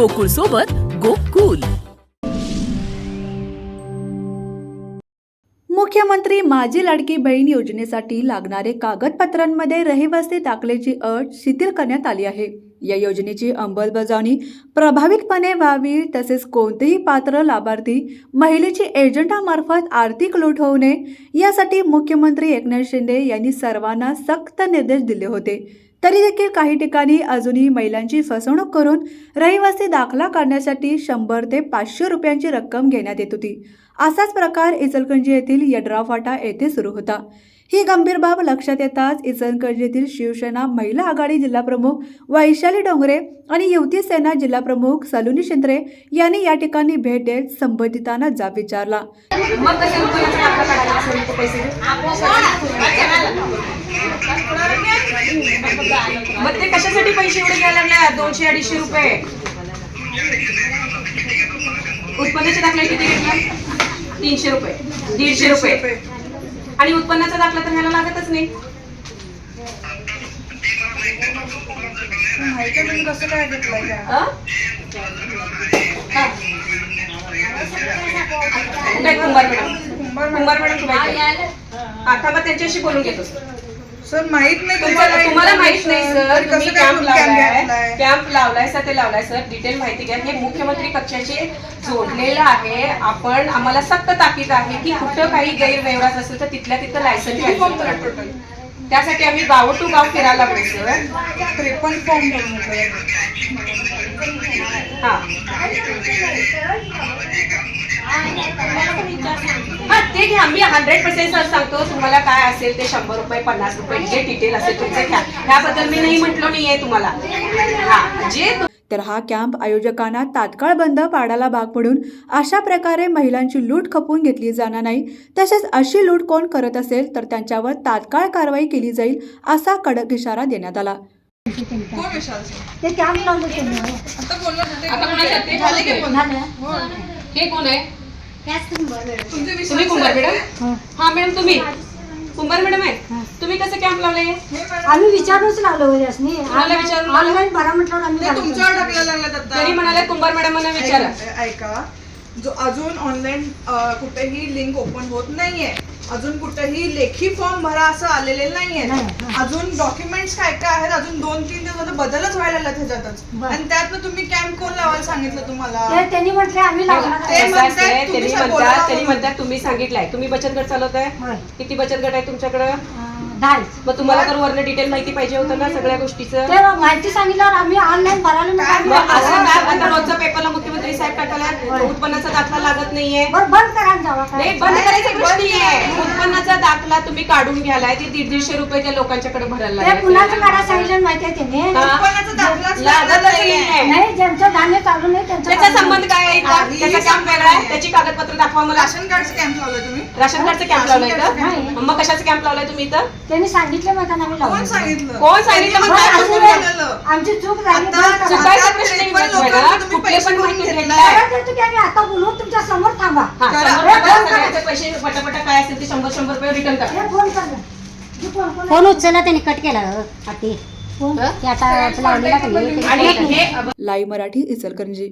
गोकुळ सोबत गोकुल. मुख्यमंत्री माझी लाडकी बहीण योजनेसाठी लागणारे कागदपत्रांमध्ये रहिवासी दाखल्याची अट शिथिल करण्यात आली आहे. या योजनेची अंमलबजावणी प्रभावितपणे व्हावी तसेच कोणतेही पात्र लाभार्थी महिलेची एजंटामार्फत आर्थिक लूट होऊ नये यासाठी मुख्यमंत्री एकनाथ शिंदे यांनी सर्वांना सक्त निर्देश दिले होते. तरी देखील काही ठिकाणी अजूनही महिलांची फसवणूक करून रहिवासी दाखला काढण्यासाठी शंभर ते पाचशे रुपयांची रक्कम घेण्यात येत होती. असाच प्रकार इचलकंजी येथील यड्राव फाटा येथे सुरू होता. ही गंभीर बाब लक्षात येताच इचलकरंजी येथील शिवसेना महिला आघाडी जिल्हाप्रमुख वैशाली डोंगरे आणि युवती सेना जिल्हाप्रमुख सलुनी शिंद्रे यांनी या ठिकाणी भेट देत संबंधितांना जाब विचारला. मग ते कशासाठी पैसे एवढे घ्यायला लागले दोनशे अडीचशे रुपये. उत्पन्नाचे दाखले किती घेतला? तीनशे रुपये. दीडशे रुपये. आणि उत्पन्नाचा दाखला तर घ्यायला लागतच नाही. कसं काय? हा. कुंभार मॅडम? कुंभार मॅडम. आता मग त्यांच्याशी बोलून घेतो. सर माहीत नाही तुम्हाला तुम्हाला माहीत नाही सर तुम्ही कॅम्प लावलाय? कॅम्प लावलाय सर ते लावलाय सर डिटेल माहिती घ्या. हे मुख्यमंत्री कक्षाचे जोडलेलं आहे. आपण आम्हाला सक्त ताकीद आहे की कुठं काही गैरव्यवहार असेल तर तिथल्या तिथं लायसन्स त्यासाठी आम्ही गाव टू गाव फिरायला लागलो सर त्रेपन्न फॉर्म भरून. हा. हा ते घ्या. मी हंड्रेड पर्सेंट सर सांगतो तुम्हाला काय असेल ते शंभर रुपये पन्नास रुपये जे डिटेल असेल तुमचं घ्या. ह्याबद्दल मी नाही म्हटलो नाहीये तुम्हाला. हा जे तर हा कॅम्प आयोजकांना तात्काळ बंद पाडायला भाग पडून अशा प्रकारे महिलांची लूट खपवून घेतली जाणार नाही. तसेच अशी लूट कोण करत असेल तर त्यांच्यावर तात्काळ कारवाई केली जाईल असा कडक इशारा देण्यात आला. कोण विशाल सिंग? ते हे कोण आहे? तुम्ही कुंभार? मॅडम? हा. मॅडम तुम्ही? कुंभार मॅडम आहे? तुम्ही कसं कॅम्प लावले हे आम्ही विचारूनच लावलो यासनी तुम्हाला विचारून लावलं? ऑनलाईन भरा म्हटलं आम्ही. तुमच्यावर टाकलं लागलं तरी म्हणाले कुंभार मॅडमांना विचारा. ऐका. ऐका. जो अजून ऑनलाईन कुठेही लिंक ओपन होत नाहीये अजून कुठेही लेखी फॉर्म भरा असं आलेले नाहीये नाही, हा. अजून डॉक्युमेंट्स काय काय आहेत अजून दोन तीन दिवसात बदलच व्हायला लागला त्याच्यातच. आणि त्यातनं तुम्ही कॅम्प कोण लावायला सांगितलं तुम्हाला ते त्यांनी म्हटले आम्ही लावणार ते आहे. कसं म्हणतात, असतंय, तुम्ही त्यांनी म्हणतात म्हणून. त्यांनी म्हणतात तुम्ही सांगितलंय तुम्ही बचत गट चालवताय होय. किती बचत गट आहे तुमच्याकडं अं, दहा आहेत. मग तुम्हाला तर वरनं डिटेल माहिती पाहिजे होतं ना सगळ्या गोष्टीचं ते माहिती सांगितल्यावर आम्ही ऑनलाईन भरायला मग असं लावणार. काय आता रोजचा पेपरला मुख्यमंत्री साहेब टाकला उत्पन्नाचा दाखला लागत नाहीये बरं बंद करा आणि जावा काय नाही बंद करायची गोष्ट नाहीये उत्पन्नाचा दाखला तुम्ही काढून घ्यालाय ते दीड दीडशे रुपये त्या लोकांच्याकडे भरायला ते लागले. कुणाचं काढा सांगितलं माहिती आहे त्यांनी हा? उत्पन्नाचा दाखलाच लागतच नाहीये. नाहीये. नाही ज्यांचं धान्य चालू नाही त्यांचं त्याचा संबंध काय आहे का? त्याचा कॅम्प वेगळा आहे त्याची कागदपत्र दाखवा मला राशन कार्डचं कॅम्प लावलं तुम्ही राशन कार्डचा कॅम्प लावलाय. इथं मग कशाचा कॅम्प लावलाय तुम्ही इथं त्यांनी सांगितलं माहिती आहे, आम्ही कोण लावलं सांगितलं कोण सांगितलं? मग काय असं. आमची चूक झाली आता- बंद करा. चुकायचा प्रश्न नाही त्रेपन्न मॅडम. पैसे माहिती आता बोलू तुमच्यासमोर थांबा. हा. शंभर रुपये सगळ्यांचे पैसे पटापटा काय असेल ते शंभर शंभर रुपये रिटर्न करा. हे फोन कर. उचलला त्यांनी कट केला. आती लाईव्ह मराठी इचलकरंजी.